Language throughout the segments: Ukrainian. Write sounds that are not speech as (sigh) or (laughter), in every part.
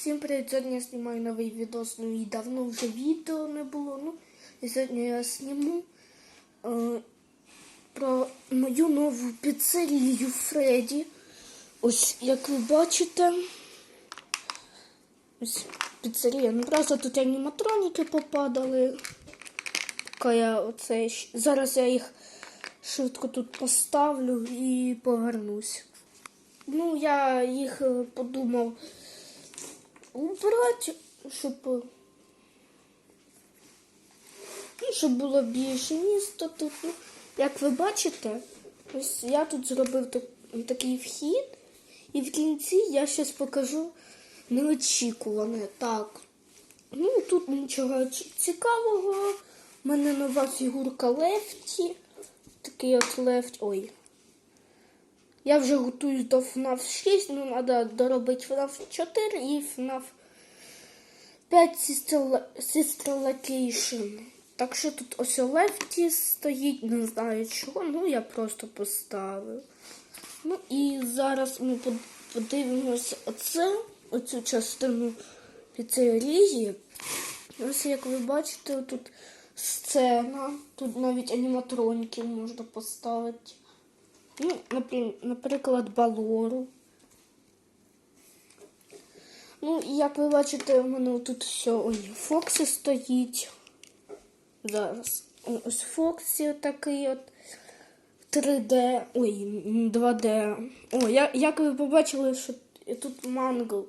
Всім привіт! Сьогодні я знімаю новий відос. Ну і давно вже відео не було. Ну, і сьогодні я зніму е, про мою нову піцерію Фредді. Ось, як ви бачите, ось піцерія. Ну просто тут аніматроніки попадали. Поки я оце, зараз я їх швидко тут поставлю і повернусь. Ну, я їх е, подумав убрати, щоб, е, ну, щоб було більше міста тут. Ну, як ви бачите, ось я тут зробив так, такий вхід, і в кінці я щось покажу неочікуване. Так. Ну, тут нічого цікавого. У мене нова фігурка Лефті. Такий от Лефті. Ой. Я вже готуюсь до FNAF 6, ну треба доробити FNAF 4 і FNAF 5 Sister, Location. Так що тут ось Лефті стоїть, не знаю чого, ну я просто поставив. Ну і зараз ми под- подивимося оце, оцю частину піцерії. Ось як ви бачите, тут сцена, тут навіть аніматроніки можна поставити. Ну, наприклад, балору. Ну, як ви бачите, у мене тут все. Ой, Фоксі стоїть. Зараз. Ось Фоксі такий от 3D. Ой, 2D. О, я, як ви побачили, що тут мангл.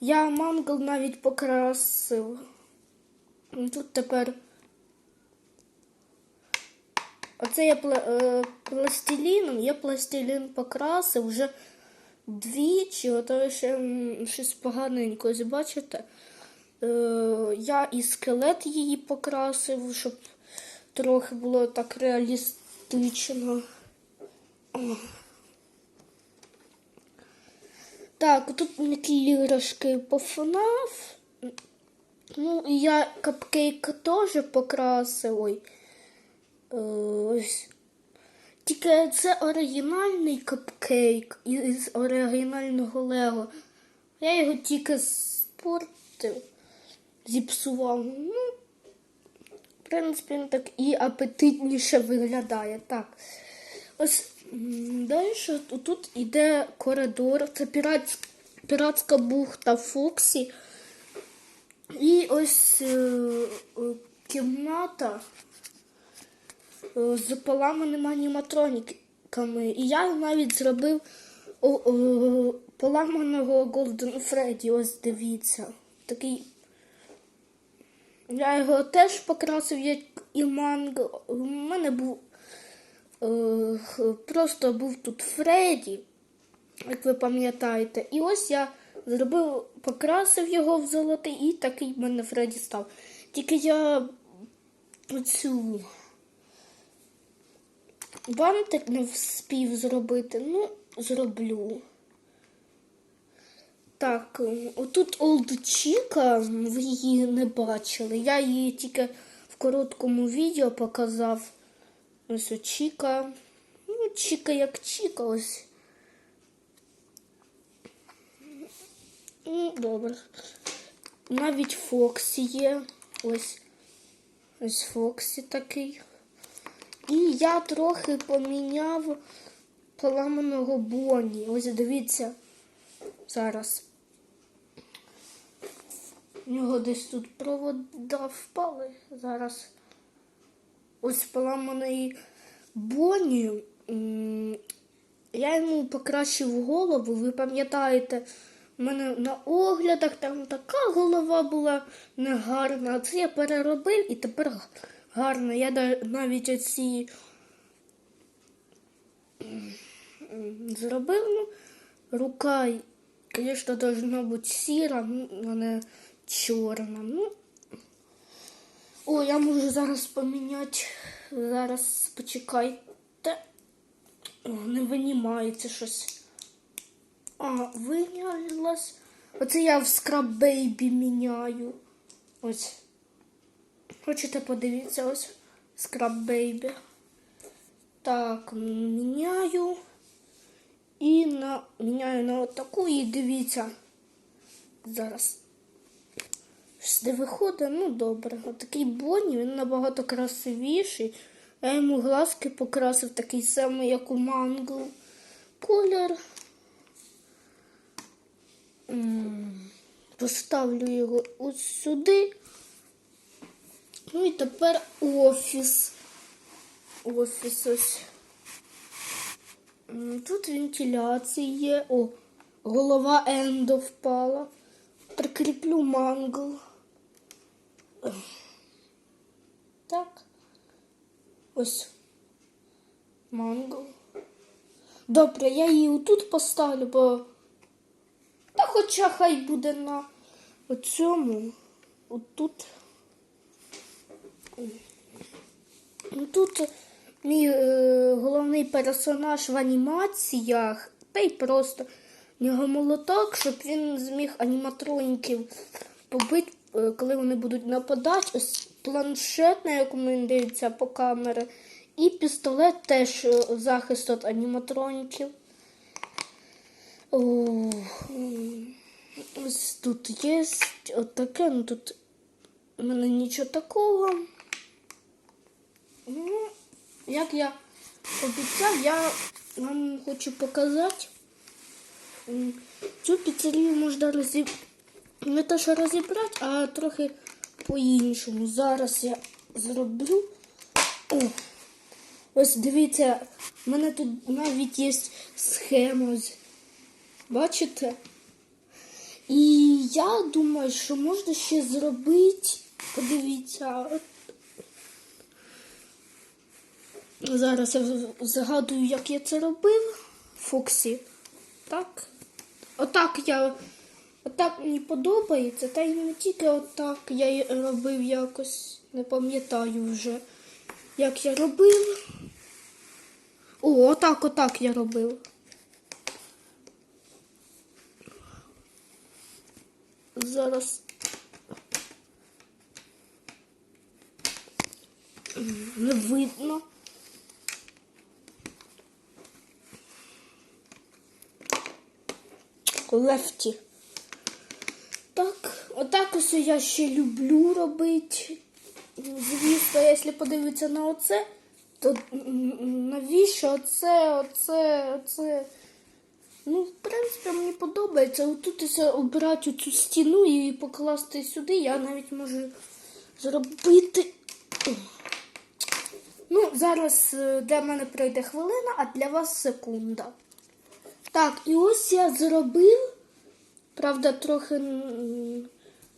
Я мангл навіть покрасив. Тут тепер Оце я е, пластиліном, я пластилін покрасив вже двічі, ото ще щось поганенько, бачите. Е, я і скелет її покрасив, щоб трохи було так реалістично. Так, тут такі іграшки по FNAF. Ну, і я капкейк теж покрасив. Ой. Е, Ось. Тільки це оригінальний капкейк із оригінального Лего. Я його тільки спортив, зіпсував. Ну, в принципі, він так і апетитніше виглядає. Так. Ось далі тут іде коридор. Це піратськ, піратська бухта Фоксі. І ось е, е, кімната з поламаними аніматроніками. І я навіть зробив о, о, поламаного Голден Фредді. Ось дивіться. Такий. Я його теж покрасив, як і манго. У мене був е, просто був тут Фредді, як ви пам'ятаєте. І ось я зробив, покрасив його в золотий, і такий в мене Фредді став. Тільки я цю бантик не вспів зробити. Ну, зроблю. Так, е, отут Олд Чіка, ви її не бачили. Я її тільки в короткому відео показав. Ось Чіка. Ну, Чіка як Чіка ось. Ну, добре. Навіть Фоксі є. Ось. Ось Фоксі такий. І я трохи поміняв поламаного Бонні. Ось дивіться. Зараз. У нього десь тут провода впали. Зараз. Ось поламаний Бонні. Я йому покращив голову. Ви пам'ятаєте, у мене на оглядах там така голова була негарна. А це я переробив і тепер гарно. Я навіть оці зробив. Ну, рука, звісно, должна бути сіра, ну, а не чорна. Ну, о, я можу зараз поміняти. Зараз почекайте. О, не винімається щось. А, винялась. Оце я в Scrub Baby міняю. Ось. Хочете подивитися ось Scrub Baby. Так, міняю. І на, міняю на отаку і дивіться. Зараз. Не виходить, ну добре. Отакий Бонні, він набагато красивіший. Я йому глазки покрасив такий самий, як у Мангл. Колір. Поставлю його ось сюди. Ну і тепер офіс. Офіс ось. Тут вентиляція. О, голова Ендо впала. Прикріплю мангл. Так. Ось. Мангл. Добре, я її тут поставлю, бо. Та хоча хай буде на оцьому. Отут. Ну, Тут мій е, головний персонаж в анімаціях, та й просто в нього молоток, щоб він зміг аніматроніків побити, е, коли вони будуть нападати. Ось планшет, на якому він дивиться по камері, і пістолет теж е, захист від аніматроніків. Ось тут є отаке, ну тут у мене нічого такого. Ну, як я обіцяв, я вам хочу показати. Цю піцерію можна розіб... не те, що розібрати, а трохи по-іншому. Зараз я зроблю. О, ось дивіться, в мене тут навіть є схема. Бачите? І я думаю, що можна ще зробити. Подивіться, Зараз я згадую, як я це робив. Фоксі. Так. Отак я. Отак мені подобається. Та й не тільки отак я робив якось. Не пам'ятаю вже, як я робив. О, отак, отак я робив. Зараз. Не видно. Лефті. Так, отак ось я ще люблю робити. Звісно, якщо подивитися на оце, то навіщо оце, оце, оце. Ну, в принципі, мені подобається. Отут ось обирати цю стіну і покласти сюди. Я навіть можу зробити. Ну, зараз е, для мене пройде хвилина, а для вас секунда. Так, і ось я зробив. Правда, трохи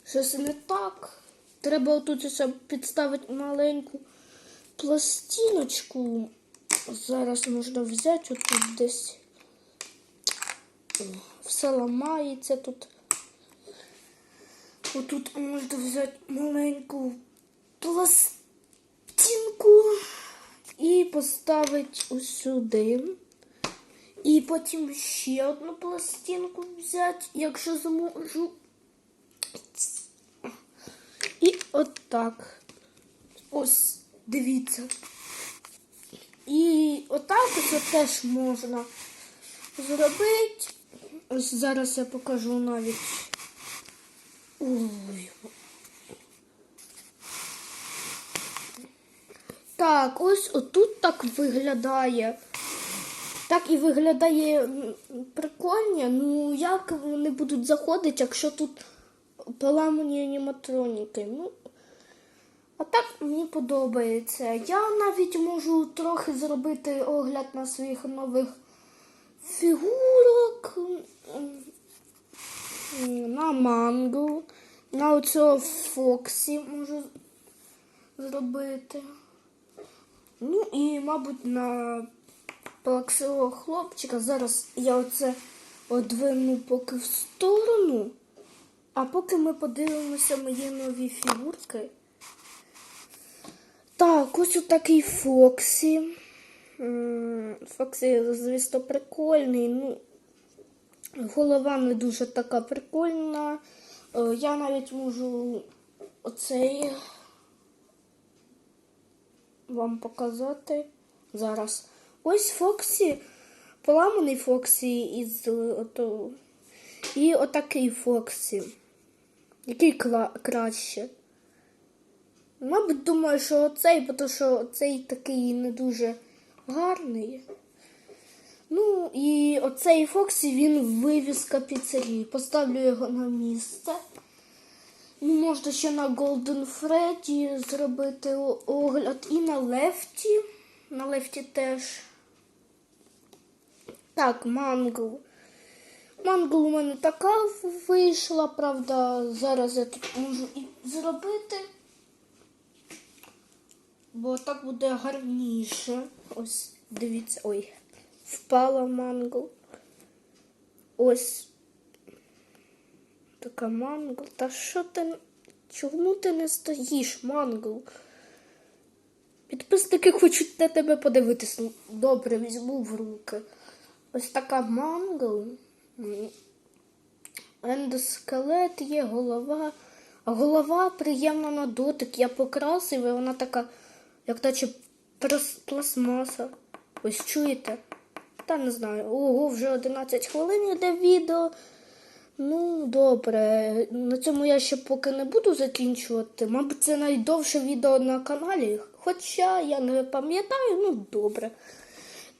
щось не так. Треба ось підставити маленьку пластиночку. Зараз можна взяти отут десь. Все ламається тут. Отут можна взяти маленьку пластинку і поставити ось сюди. І потім ще одну пластинку взяти, якщо зможу. І отак. Ось, дивіться. І отак ось теж можна зробити. Ось зараз я покажу навіть. Ой. Так, ось отут так виглядає. Так і виглядає прикольно. Ну як вони будуть заходити, якщо тут поламані аніматроніки? Ну, а так мені подобається. Я навіть можу трохи зробити огляд на своїх нових фігурок. На мангу, на оцього Фоксі можу зробити. Ну і, мабуть, на плаксивого хлопчика. Зараз я оце одвину поки в сторону. А поки ми подивимося мої нові фігурки. Так, ось отакий Фоксі. Фоксі, звісно, прикольний. Ну, голова не дуже така прикольна. Е, Я навіть можу оцей вам показати зараз. Ось Фоксі, поламаний Фоксі із ото, І отакий Фоксі. Який кла- краще? Мабуть, думаю, що оцей, тому що цей такий не дуже гарний. Ну, і оцей Фоксі він вивіска піцерії. Поставлю його на місце. Ну, можна ще на Golden Freddy зробити огляд і на Лефті. На Лефті теж. Так, мангл. Мангл у мене така вийшла, правда, зараз я тут можу і зробити. Бо так буде гарніше. Ось, дивіться, ой, впала мангл. Ось така мангл. Та що ти. Чому ти не стоїш, мангл? Підписники хочуть на тебе подивитись. Ну, Добре, візьму в руки. Ось така мангл. Ендоскелет є, голова. А голова приємна на дотик. Я покрасив, і вона така, як наче пластмаса. Ось чуєте? Та не знаю. Ого, вже 11 хвилин йде відео. Ну, добре. На цьому я ще поки не буду закінчувати. Мабуть, це найдовше відео на каналі. Хоча я не пам'ятаю, ну добре.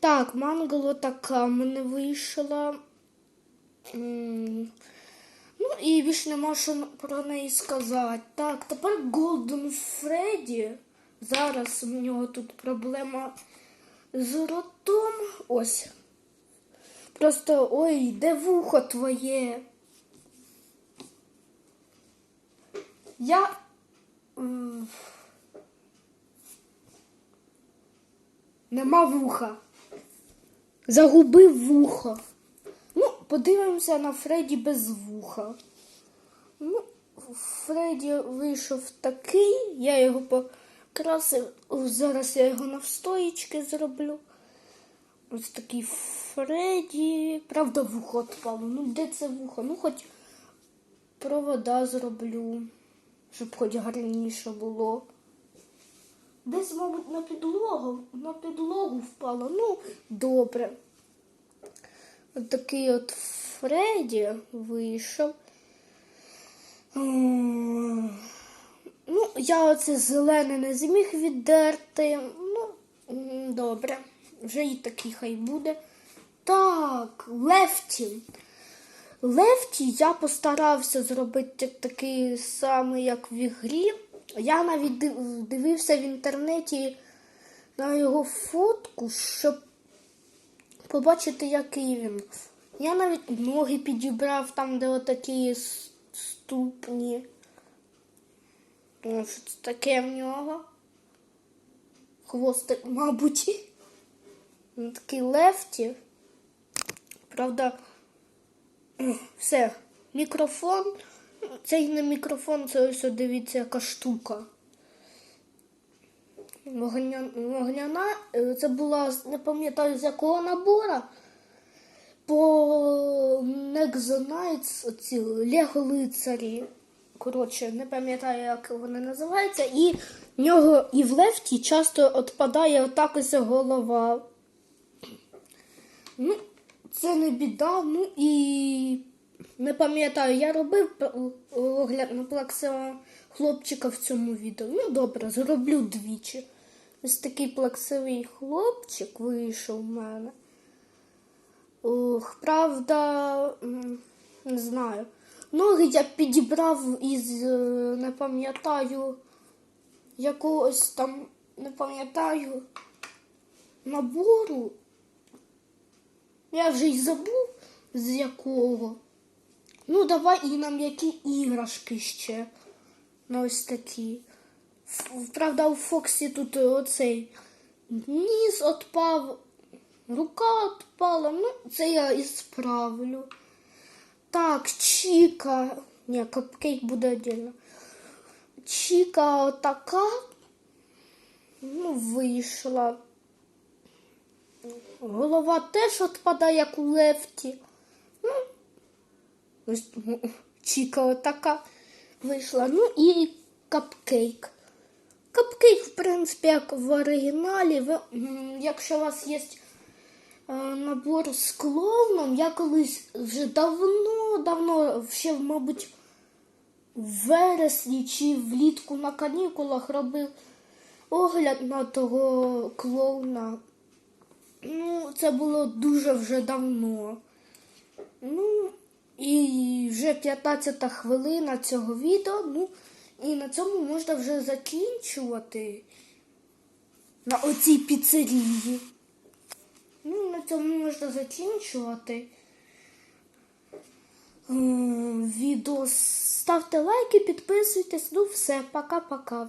Так, мангало така мене вийшла. Ну і більше нема що про неї сказати. Так, тепер Golden Freddy. Зараз у нього тут проблема з ротом. Ось. Просто ой, де вухо твоє? Я. Нема вуха. Загубив вухо. Ну, подивимося на Фредді без вуха. Ну, Фредді вийшов такий, я його покрасив. Зараз я його навстоїчки зроблю. Ось такий Фредді. Правда, вухо відпало. Ну, де це вухо? Ну, хоч провода зроблю, щоб хоч гарніше було. Десь, мабуть, на підлогу, на підлогу впало. Ну, добре. От такий от Фредді вийшов. Ну, я оце зелене не зміг віддерти. Ну, добре. Вже і такий хай буде. Так, Лефті. Лефті я постарався зробити такий самий, як в ігрі. Я навіть дивився в інтернеті на його фотку, щоб побачити, який він. Я навіть ноги підібрав там, де отакі ступні. Що це таке в нього? Хвостик, (laughs) мабуть. Він такий лефті. Правда, (clears throat) все, мікрофон. Цей не мікрофон, це ось дивіться, яка штука. Вогня... Вогняна, е, це була, не пам'ятаю з якого набора. По Nexonites, оці Лего лицарі. Коротше, не пам'ятаю, як вони називаються. І в нього і в лефті часто відпадає отак ось голова. Ну, це не біда. Ну і не пам'ятаю, я робив огляд на плаксивого хлопчика в цьому відео. Ну, добре, зроблю двічі. Ось такий плаксивий хлопчик вийшов в мене. Ох, правда, не знаю. Ноги я підібрав із, е, не пам'ятаю, якогось там, не пам'ятаю, набору. Я вже й забув з якого. Ну, давай і нам які іграшки ще. Ну, ось такі. Правда, у Фоксі тут оцей ніс отпав, рука отпала. Ну, це я і справлю. Так, Чіка. Ні, капкейк буде віддільно. Чіка отака. Ну, вийшла. Голова теж відпадає, як у лефті. Ось, ну, Чіка отака вийшла. Ну і капкейк. Капкейк, в принципі, як в оригіналі. Ви, якщо у вас є е, набор з клоуном. Я колись вже давно, давно, ще, мабуть, в вересні чи влітку на канікулах робив огляд на того клоуна. Ну, це було дуже вже давно. Ну, і вже 15 хвилина цього відео. Ну, і на цьому можна вже закінчувати на оцій піцерії. Ну, на цьому можна закінчувати. Е, Відео ставте лайки, підписуйтесь. Ну, все, пока-пока.